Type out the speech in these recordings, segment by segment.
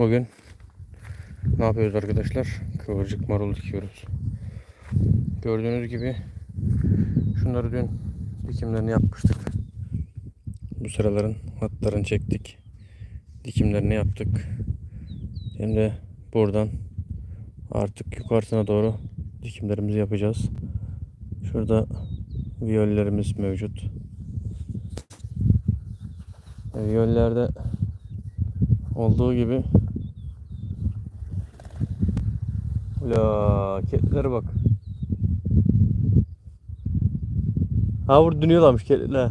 Bugün ne yapıyoruz arkadaşlar? Kıvırcık marul dikiyoruz. Gördüğünüz gibi şunları dün dikimlerini yapmıştık. Bu sıraların hatlarını çektik. Dikimlerini yaptık. Şimdi buradan artık yukarısına doğru dikimlerimizi yapacağız. Şurada viyollerimiz mevcut. E, Viyollerde olduğu gibi Ula keditlere bak. Ha burada dönüyorlarmış kediler.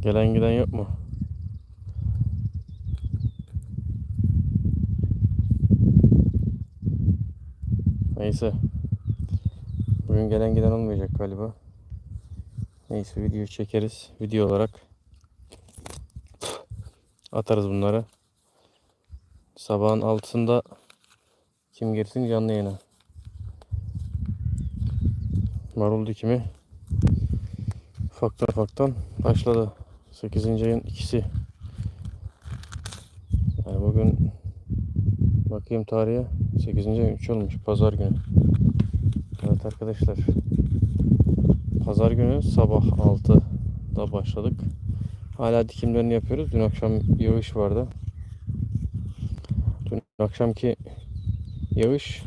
Gelen giden yok mu? Neyse. Bugün gelen giden olmayacak galiba. Neyse video çekeriz. Video olarak atarız bunları. Sabahın altısında kim girsin canlı yayına. Marul dikimi ufaktan ufaktan başladı. 8. ayın ikisi. Yani bugün bakayım tarihe 8. ayın 3 olmuş pazar günü. Evet arkadaşlar. Pazar günü sabah 6'da başladık. Hala dikimlerini yapıyoruz. Dün akşam yağış vardı. Akşamki yağış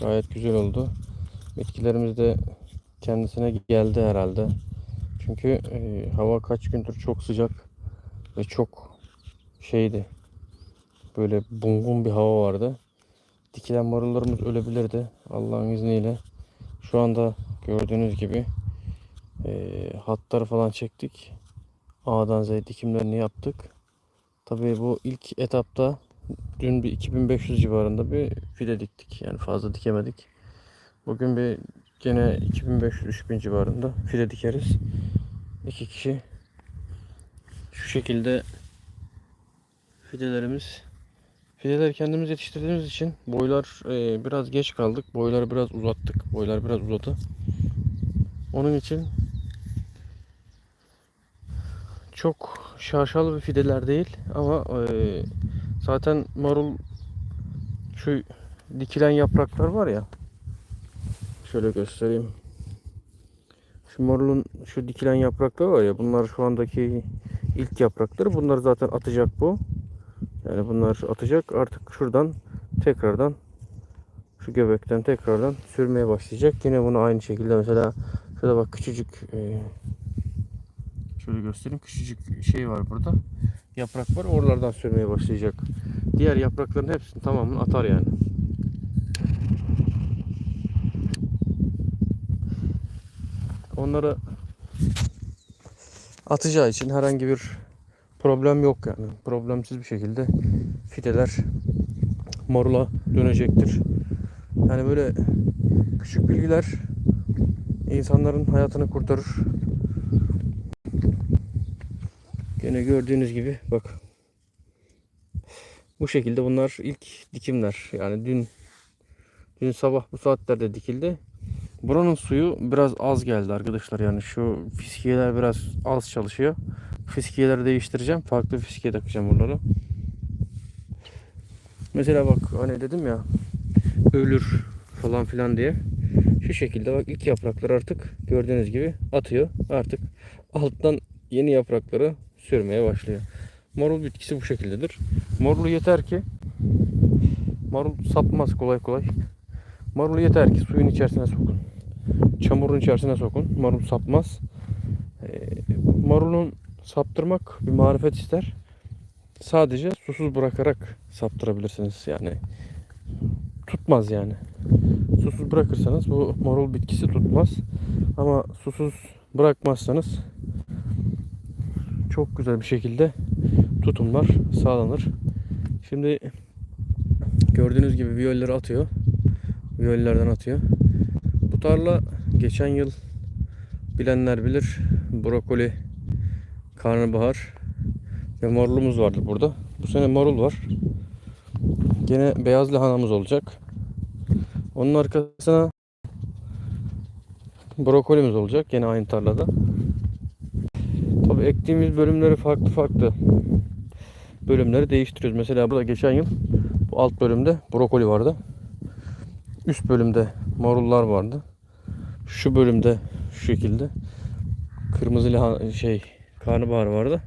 gayet güzel oldu. Bitkilerimiz de kendisine geldi herhalde. Çünkü e, hava kaç gündür çok sıcak ve çok şeydi. Böyle bungun bir hava vardı. Dikilen marullarımız ölebilirdi. Allah'ın izniyle. Şu anda gördüğünüz gibi e, hatları falan çektik. A'dan Z'ye dikimlerini yaptık. Tabii bu ilk etapta dün bir 2500 civarında bir fide diktik. Yani fazla dikemedik. Bugün bir gene 2500-3000 civarında fide dikeriz. İki kişi şu şekilde fidelerimiz Fideleri kendimiz yetiştirdiğimiz için boylar e, biraz geç kaldık. Boyları biraz uzattık. Boylar biraz uzadı. Onun için çok şaşalı bir fideler değil ama e, zaten marul şu dikilen yapraklar var ya şöyle göstereyim. Şu marulun şu dikilen yapraklar var ya bunlar şu andaki ilk yaprakları. Bunları zaten atacak bu. Yani bunlar atacak. Artık şuradan tekrardan şu göbekten tekrardan sürmeye başlayacak. Yine bunu aynı şekilde mesela şurada bak küçücük e, şöyle göstereyim. Küçücük şey var burada. Yaprak var. Oralardan sürmeye başlayacak. Diğer yaprakların hepsini tamamını atar yani. Onları atacağı için herhangi bir problem yok yani. Problemsiz bir şekilde fideler marula dönecektir. Yani böyle küçük bilgiler insanların hayatını kurtarır. Gene gördüğünüz gibi bak. Bu şekilde bunlar ilk dikimler. Yani dün dün sabah bu saatlerde dikildi. Buranın suyu biraz az geldi arkadaşlar. Yani şu fiskiyeler biraz az çalışıyor. Fiskiyeleri değiştireceğim. Farklı fiskiye takacağım bunları. Mesela bak hani dedim ya ölür falan filan diye. Şu şekilde bak ilk yapraklar artık gördüğünüz gibi atıyor. Artık alttan yeni yaprakları sürmeye başlıyor. Marul bitkisi bu şekildedir. Marul yeter ki marul sapmaz kolay kolay. Marul yeter ki suyun içerisine sokun. Çamurun içerisine sokun. Marul sapmaz. Ee, marulun saptırmak bir marifet ister. Sadece susuz bırakarak saptırabilirsiniz. Yani tutmaz yani. Susuz bırakırsanız bu marul bitkisi tutmaz. Ama susuz bırakmazsanız çok güzel bir şekilde tutumlar sağlanır. Şimdi gördüğünüz gibi viyolleri atıyor. Viyollerden atıyor. Bu tarla geçen yıl bilenler bilir brokoli, karnabahar ve marulumuz vardı burada. Bu sene marul var. Gene beyaz lahanamız olacak. Onun arkasına brokolimiz olacak. Gene aynı tarlada. Ektiğimiz bölümleri farklı farklı bölümleri değiştiriyoruz. Mesela burada geçen yıl bu alt bölümde brokoli vardı. Üst bölümde marullar vardı. Şu bölümde şu şekilde kırmızı lahan şey karnabahar vardı.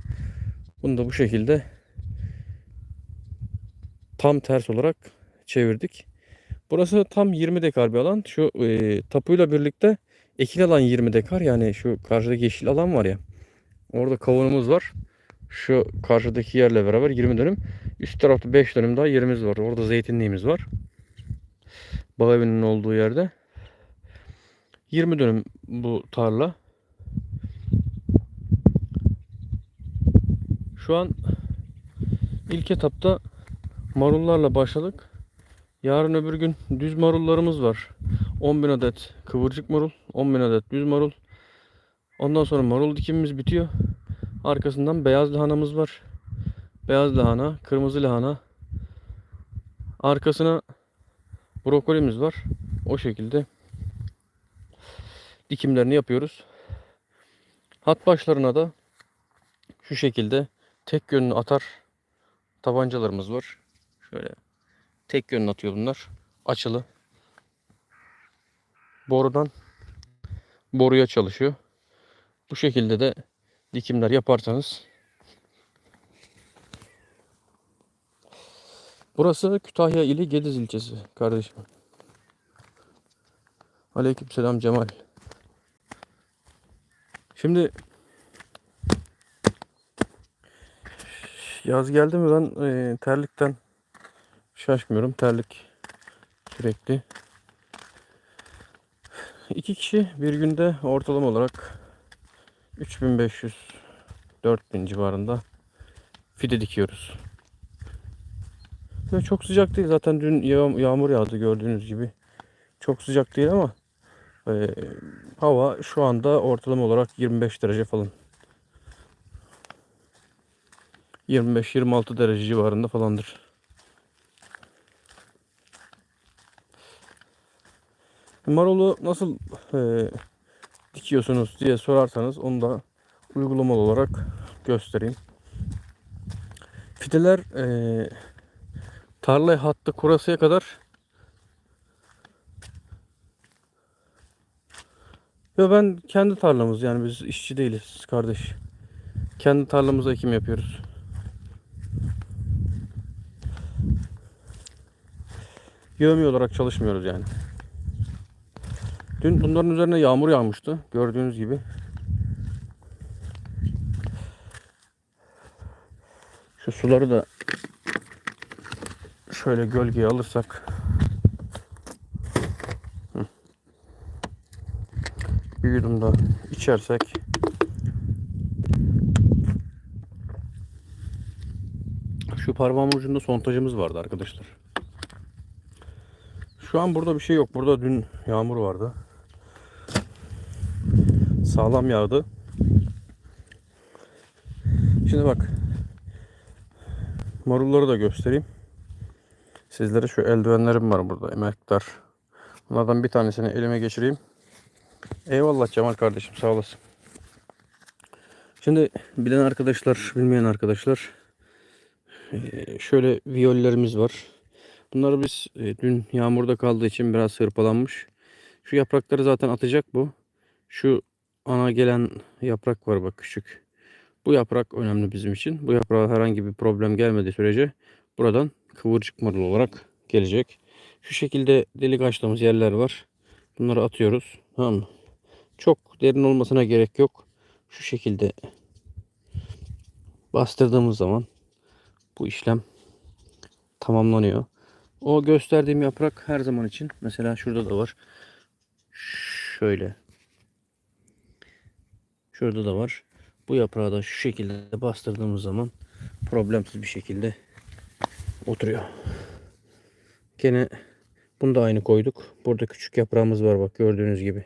Bunu da bu şekilde tam ters olarak çevirdik. Burası tam 20 dekar bir alan. Şu e, tapuyla birlikte ekil alan 20 dekar. Yani şu karşıdaki yeşil alan var ya. Orada kavunumuz var. Şu karşıdaki yerle beraber 20 dönüm. Üst tarafta 5 dönüm daha yerimiz var. Orada zeytinliğimiz var. Bağ evinin olduğu yerde. 20 dönüm bu tarla. Şu an ilk etapta marullarla başladık. Yarın öbür gün düz marullarımız var. 10.000 adet kıvırcık marul, 10.000 adet düz marul. Ondan sonra marul dikimimiz bitiyor. Arkasından beyaz lahanamız var. Beyaz lahana, kırmızı lahana. Arkasına brokolimiz var. O şekilde dikimlerini yapıyoruz. Hat başlarına da şu şekilde tek yönlü atar tabancalarımız var. Şöyle tek yönlü atıyor bunlar. Açılı. Borudan boruya çalışıyor. Bu şekilde de dikimler yaparsanız Burası Kütahya ili Gediz ilçesi kardeşim. Aleykümselam Cemal. Şimdi yaz geldi mi ben e, terlikten şaşmıyorum. Terlik sürekli. İki kişi bir günde ortalama olarak 3500 4000 civarında fide dikiyoruz. Ve çok sıcak değil. Zaten dün yağ- yağmur yağdı gördüğünüz gibi. Çok sıcak değil ama e, hava şu anda ortalama olarak 25 derece falan. 25-26 derece civarında falandır. Marulu nasıl e, dikiyorsunuz diye sorarsanız onu da uygulamalı olarak göstereyim. Fideler e, tarla hattı kurasıya kadar Ve ben kendi tarlamız yani biz işçi değiliz kardeş. Kendi tarlamıza ekim yapıyoruz. Yövmi olarak çalışmıyoruz yani. Dün bunların üzerine yağmur yağmıştı. Gördüğünüz gibi. Şu suları da şöyle gölgeye alırsak bir yudum da içersek şu parmağımın ucunda sontajımız vardı arkadaşlar. Şu an burada bir şey yok. Burada dün yağmur vardı. Sağlam yağdı. Şimdi bak. Marulları da göstereyim. Sizlere şu eldivenlerim var burada. Emektar. Bunlardan bir tanesini elime geçireyim. Eyvallah Cemal kardeşim sağ olasın. Şimdi bilen arkadaşlar, bilmeyen arkadaşlar eee, şöyle viyollerimiz var. Bunları biz e, dün yağmurda kaldığı için biraz hırpalanmış. Şu yaprakları zaten atacak bu. Şu ana gelen yaprak var bak küçük. Bu yaprak önemli bizim için. Bu yaprağa herhangi bir problem gelmediği sürece buradan kıvırcık marul olarak gelecek. Şu şekilde delik açtığımız yerler var. Bunları atıyoruz. Tamam mı? Çok derin olmasına gerek yok. Şu şekilde bastırdığımız zaman bu işlem tamamlanıyor. O gösterdiğim yaprak her zaman için mesela şurada da var. Şöyle. Şurada da var. Bu yaprağı da şu şekilde bastırdığımız zaman problemsiz bir şekilde oturuyor. Gene bunu da aynı koyduk. Burada küçük yaprağımız var bak gördüğünüz gibi.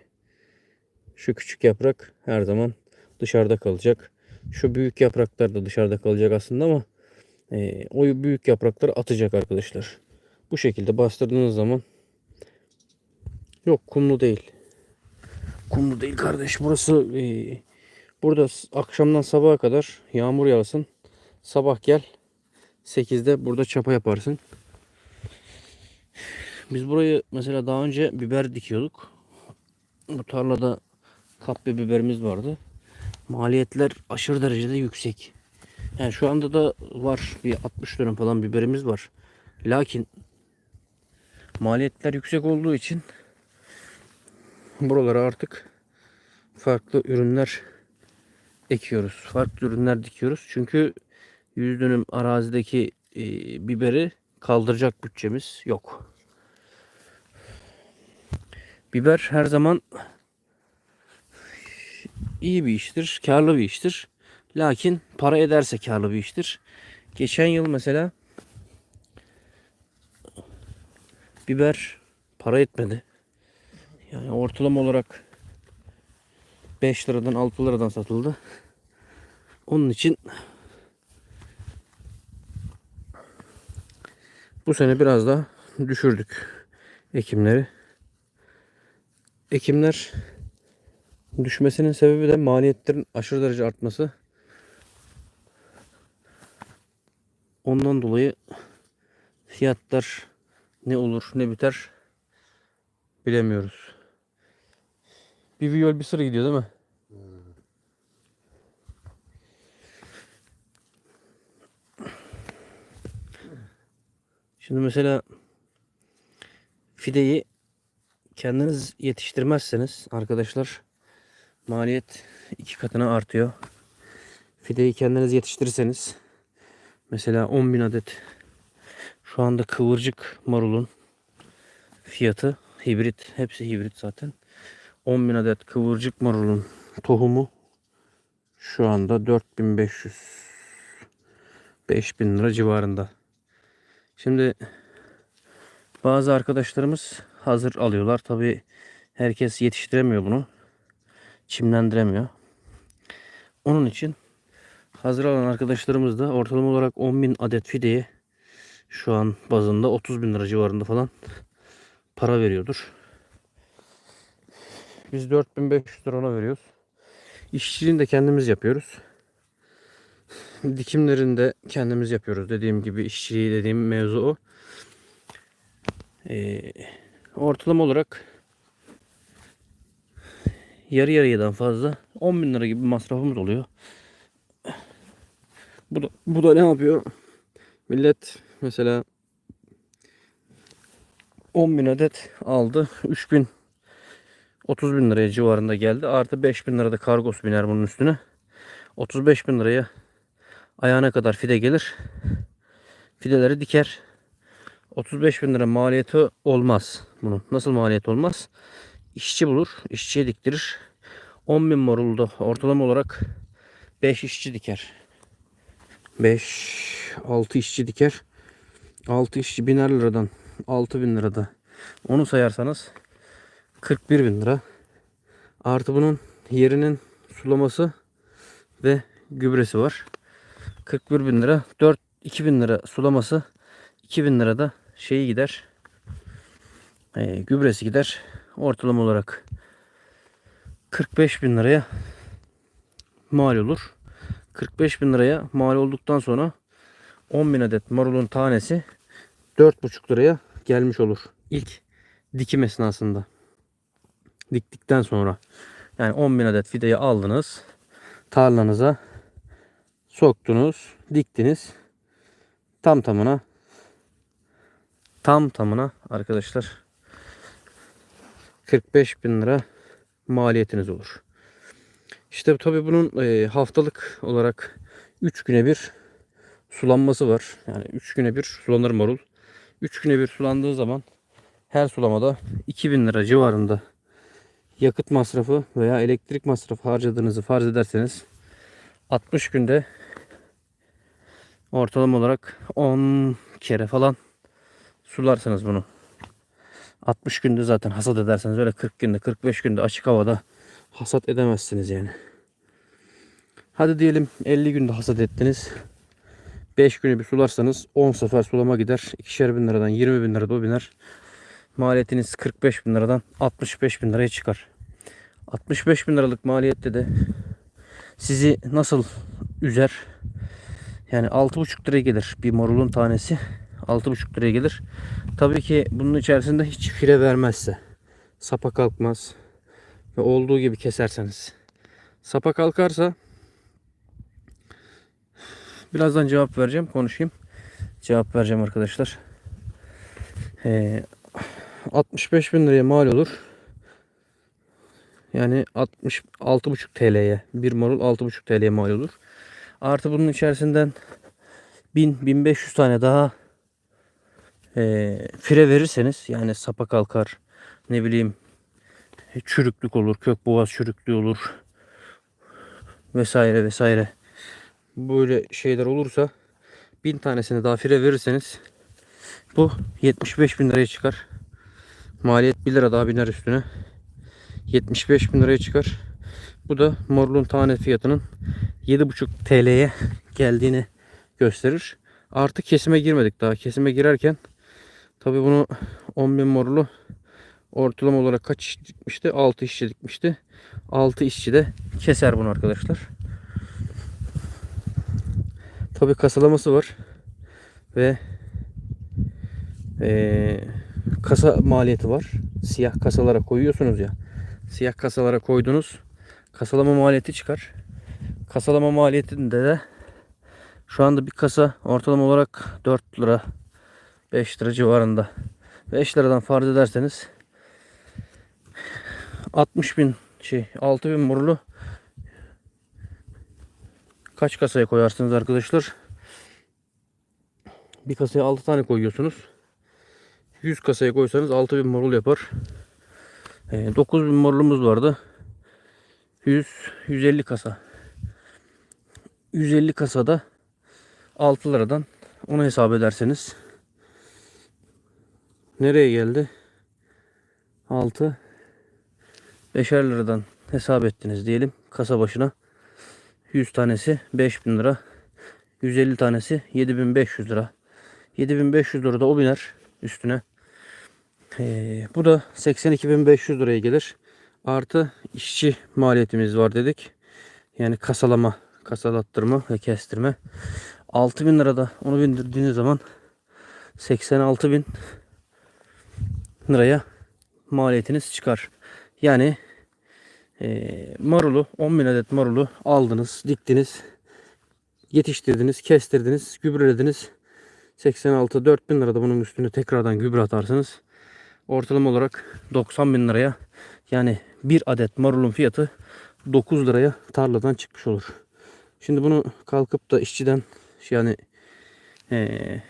Şu küçük yaprak her zaman dışarıda kalacak. Şu büyük yapraklar da dışarıda kalacak aslında ama e, o büyük yaprakları atacak arkadaşlar. Bu şekilde bastırdığınız zaman yok kumlu değil. Kumlu değil kardeş. Burası e, Burada akşamdan sabaha kadar yağmur yağsın. Sabah gel 8'de burada çapa yaparsın. Biz burayı mesela daha önce biber dikiyorduk. Bu tarlada kapya biberimiz vardı. Maliyetler aşırı derecede yüksek. Yani şu anda da var bir 60 dönüm falan biberimiz var. Lakin maliyetler yüksek olduğu için buralara artık farklı ürünler ekiyoruz. Farklı ürünler dikiyoruz. Çünkü 100 dönüm arazideki e, biberi kaldıracak bütçemiz yok. Biber her zaman iyi bir iştir, karlı bir iştir. Lakin para ederse karlı bir iştir. Geçen yıl mesela biber para etmedi. Yani ortalama olarak 5 liradan 6 liradan satıldı. Onun için bu sene biraz daha düşürdük ekimleri. Ekimler düşmesinin sebebi de maliyetlerin aşırı derece artması. Ondan dolayı fiyatlar ne olur ne biter bilemiyoruz. Bir viyol bir sıra gidiyor değil mi? Şimdi mesela fideyi kendiniz yetiştirmezseniz arkadaşlar maliyet iki katına artıyor. Fideyi kendiniz yetiştirirseniz mesela 10.000 adet şu anda kıvırcık marulun fiyatı hibrit hepsi hibrit zaten 10.000 adet kıvırcık marulun tohumu şu anda 4500 5000 lira civarında. Şimdi bazı arkadaşlarımız hazır alıyorlar. Tabi herkes yetiştiremiyor bunu. Çimlendiremiyor. Onun için hazır alan arkadaşlarımız da ortalama olarak 10.000 adet fideye şu an bazında 30 bin lira civarında falan para veriyordur. Biz 4500 lira ona veriyoruz. İşçiliğini de kendimiz yapıyoruz. Dikimlerini de kendimiz yapıyoruz. Dediğim gibi işçiliği dediğim mevzu o. Ee, ortalama olarak yarı yarıyadan fazla 10 bin lira gibi masrafımız oluyor. Bu da, bu da ne yapıyor? Millet mesela 10 bin adet aldı. 3 bin 30 bin liraya civarında geldi. Artı 5 bin lirada kargosu biner bunun üstüne. 35 bin liraya ayağına kadar fide gelir. Fideleri diker. 35 bin lira maliyeti olmaz bunun. Nasıl maliyet olmaz? İşçi bulur. işçiye diktirir. 10 bin marulda ortalama olarak 5 işçi diker. 5 6 işçi diker. 6 işçi biner liradan 6 bin lirada. Onu sayarsanız 41 bin lira. Artı bunun yerinin sulaması ve gübresi var. 41 bin lira. 4 2000 lira sulaması. 2000 lira da şeyi gider. E, gübresi gider. Ortalama olarak 45 bin liraya mal olur. 45 bin liraya mal olduktan sonra 10 bin adet marulun tanesi 4,5 liraya gelmiş olur. İlk dikim esnasında. Diktikten sonra. Yani 10 bin adet fideyi aldınız. Tarlanıza soktunuz. Diktiniz. Tam tamına tam tamına arkadaşlar 45 bin lira maliyetiniz olur. İşte tabi bunun e, haftalık olarak 3 güne bir sulanması var. Yani 3 güne bir sulanır marul. 3 güne bir sulandığı zaman her sulamada 2000 lira civarında yakıt masrafı veya elektrik masrafı harcadığınızı farz ederseniz 60 günde ortalama olarak 10 kere falan sularsanız bunu 60 günde zaten hasat ederseniz öyle 40 günde 45 günde açık havada hasat edemezsiniz yani. Hadi diyelim 50 günde hasat ettiniz. 5 günü bir sularsanız 10 sefer sulama gider. 2'şer bin liradan 20 bin lirada o biner. Maliyetiniz 45 bin liradan 65 bin liraya çıkar. 65 bin liralık maliyette de sizi nasıl üzer? Yani 6,5 liraya gelir bir marulun tanesi. 6,5 liraya gelir. Tabii ki bunun içerisinde hiç fire vermezse. Sapa kalkmaz. Ve olduğu gibi keserseniz. Sapa kalkarsa birazdan cevap vereceğim. Konuşayım. Cevap vereceğim arkadaşlar. Ee, 65 bin liraya mal olur. Yani 66,5 TL'ye bir marul 6,5 TL'ye mal olur. Artı bunun içerisinden 1000-1500 tane daha e, fire verirseniz yani sapa kalkar ne bileyim çürüklük olur kök boğaz çürüklüğü olur vesaire vesaire böyle şeyler olursa 1000 tanesini daha fire verirseniz bu 75 bin liraya çıkar. Maliyet 1 lira daha biner üstüne. 75 bin liraya çıkar. Bu da marulun tane fiyatının 7,5 TL'ye geldiğini gösterir. Artı kesime girmedik daha. Kesime girerken tabi bunu 10 bin marulu ortalama olarak kaç işçi dikmişti? 6 işçi dikmişti. 6 işçi de keser bunu arkadaşlar. Tabi kasalaması var. Ve eee kasa maliyeti var. Siyah kasalara koyuyorsunuz ya. Siyah kasalara koydunuz. Kasalama maliyeti çıkar. Kasalama maliyetinde de şu anda bir kasa ortalama olarak 4 lira 5 lira civarında. 5 liradan farz ederseniz 60 bin şey 6 bin morulu kaç kasaya koyarsınız arkadaşlar? Bir kasaya 6 tane koyuyorsunuz. 100 kasaya koysanız 6000 marul yapar. E, 9000 marulumuz vardı. 100 150 kasa. 150 kasada 6 liradan onu hesap ederseniz nereye geldi? 6 5'er liradan hesap ettiniz diyelim kasa başına 100 tanesi 5000 lira 150 tanesi 7500 lira 7500 lira da o biner üstüne ee, bu da 82.500 liraya gelir. Artı işçi maliyetimiz var dedik. Yani kasalama, kasalattırma ve kestirme. 6000 lirada onu bindirdiğiniz zaman 86.000 liraya maliyetiniz çıkar. Yani e, marulu 10.000 adet marulu aldınız, diktiniz, yetiştirdiniz, kestirdiniz, gübrelediniz. 86 4000 lirada bunun üstüne tekrardan gübre atarsınız ortalama olarak 90 bin liraya yani bir adet marulun fiyatı 9 liraya tarladan çıkmış olur. Şimdi bunu kalkıp da işçiden yani ee,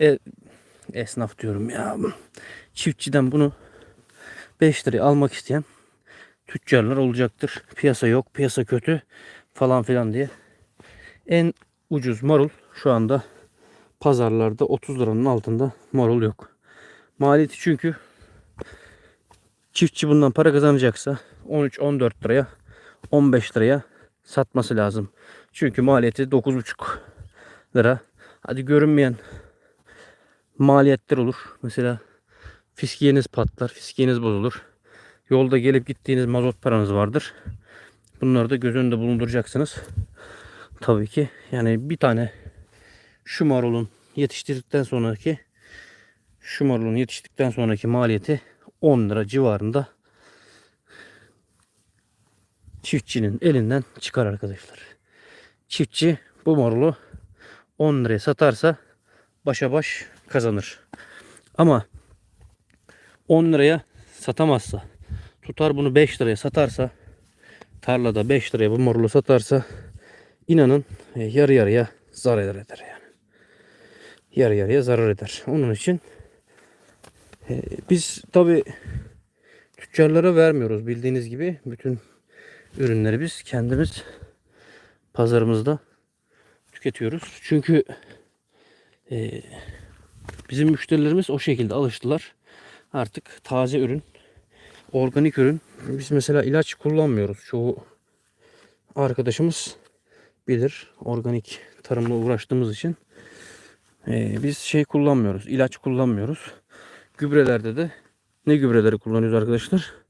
e, esnaf diyorum ya çiftçiden bunu 5 liraya almak isteyen tüccarlar olacaktır. Piyasa yok, piyasa kötü falan filan diye. En ucuz marul şu anda pazarlarda 30 liranın altında marul yok. Maliyeti çünkü çiftçi bundan para kazanacaksa 13-14 liraya 15 liraya satması lazım. Çünkü maliyeti 9,5 lira. Hadi görünmeyen maliyetler olur. Mesela fiskiyeniz patlar, fiskiyeniz bozulur. Yolda gelip gittiğiniz mazot paranız vardır. Bunları da göz önünde bulunduracaksınız. Tabii ki yani bir tane şu marulun yetiştirdikten sonraki şu marulun yetiştikten sonraki maliyeti 10 lira civarında çiftçinin elinden çıkar arkadaşlar. Çiftçi bu marulu 10 liraya satarsa başa baş kazanır. Ama 10 liraya satamazsa tutar bunu 5 liraya satarsa tarlada 5 liraya bu marulu satarsa inanın yarı yarıya zarar eder yarı yarıya zarar eder. Onun için e, biz tabi tüccarlara vermiyoruz bildiğiniz gibi bütün ürünleri biz kendimiz pazarımızda tüketiyoruz. Çünkü e, bizim müşterilerimiz o şekilde alıştılar. Artık taze ürün, organik ürün. Biz mesela ilaç kullanmıyoruz. Çoğu arkadaşımız bilir. Organik tarımla uğraştığımız için ee, biz şey kullanmıyoruz. ilaç kullanmıyoruz. Gübrelerde de ne gübreleri kullanıyoruz arkadaşlar?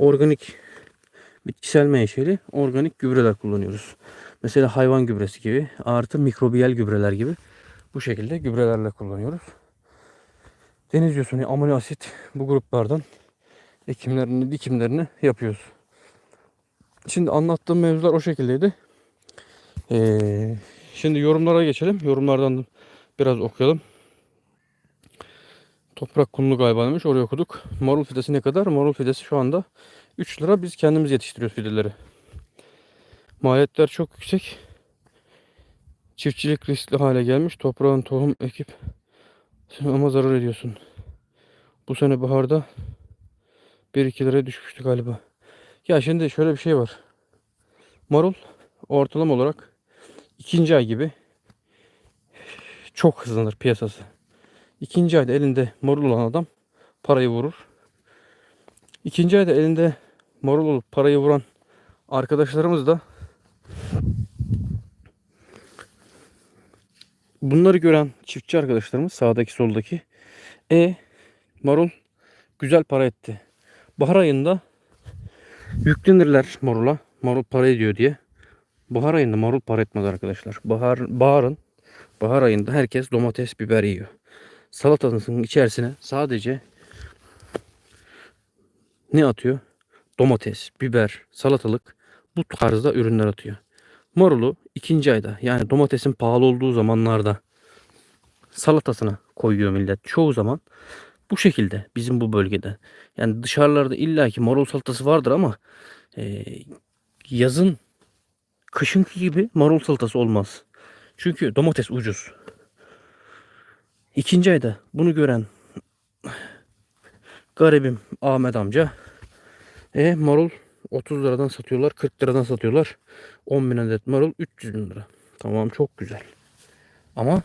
organik bitkisel menşeli organik gübreler kullanıyoruz. Mesela hayvan gübresi gibi artı mikrobiyal gübreler gibi bu şekilde gübrelerle kullanıyoruz. Deniz yosunu, amino asit bu gruplardan ekimlerini, dikimlerini yapıyoruz. Şimdi anlattığım mevzular o şekildeydi. Ee, şimdi yorumlara geçelim. Yorumlardan biraz okuyalım. Toprak kumlu galiba demiş. Oraya okuduk. Marul fidesi ne kadar? Marul fidesi şu anda 3 lira. Biz kendimiz yetiştiriyoruz fideleri. Maliyetler çok yüksek. Çiftçilik riskli hale gelmiş. Toprağın tohum ekip ama zarar ediyorsun. Bu sene baharda 1-2 liraya düşmüştü galiba. Ya şimdi şöyle bir şey var. Marul ortalama olarak ikinci ay gibi çok hızlanır piyasası. İkinci ayda elinde marul olan adam parayı vurur. İkinci ayda elinde marul olup parayı vuran arkadaşlarımız da bunları gören çiftçi arkadaşlarımız sağdaki soldaki e marul güzel para etti. Bahar ayında yüklenirler marula. Marul para ediyor diye. Bahar ayında marul para etmez arkadaşlar. Bahar, baharın bahar ayında herkes domates, biber yiyor. Salatasının içerisine sadece ne atıyor? Domates, biber, salatalık bu tarzda ürünler atıyor. Marulu ikinci ayda yani domatesin pahalı olduğu zamanlarda salatasına koyuyor millet. Çoğu zaman bu şekilde bizim bu bölgede. Yani dışarılarda illaki marul salatası vardır ama e, yazın kışınki gibi marul salatası olmaz. Çünkü domates ucuz. İkinci ayda bunu gören garibim Ahmet amca e, marul 30 liradan satıyorlar 40 liradan satıyorlar. 10 bin adet marul 300 bin lira. Tamam çok güzel. Ama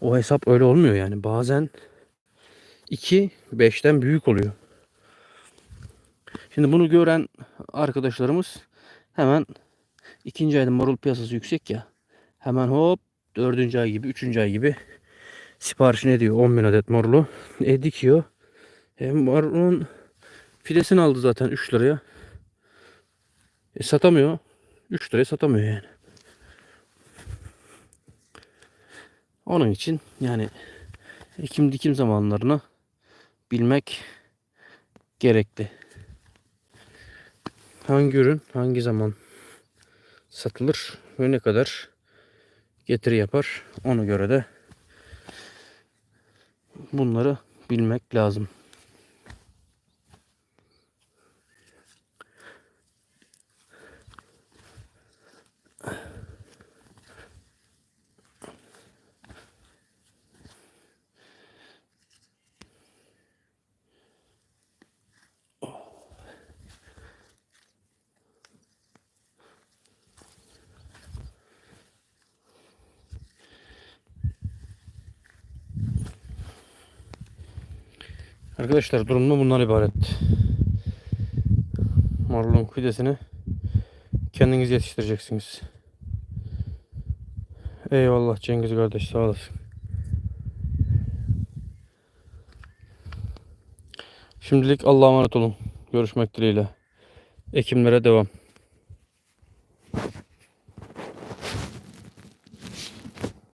o hesap öyle olmuyor yani. Bazen 2 5'ten büyük oluyor. Şimdi bunu gören arkadaşlarımız hemen ikinci ayda marul piyasası yüksek ya. Hemen hop dördüncü ay gibi üçüncü ay gibi siparişini ediyor 10 bin adet marulu e, dikiyor. E, marulun fidesini aldı zaten 3 liraya. E, satamıyor. 3 liraya satamıyor yani. Onun için yani ekim dikim zamanlarını bilmek gerekli. Hangi ürün hangi zaman satılır ve ne kadar getiri yapar ona göre de bunları bilmek lazım. Arkadaşlar durumda bundan ibaret. Marulun fidesini kendiniz yetiştireceksiniz. Eyvallah Cengiz kardeş sağ olasın. Şimdilik Allah'a emanet olun. Görüşmek dileğiyle. Ekimlere devam.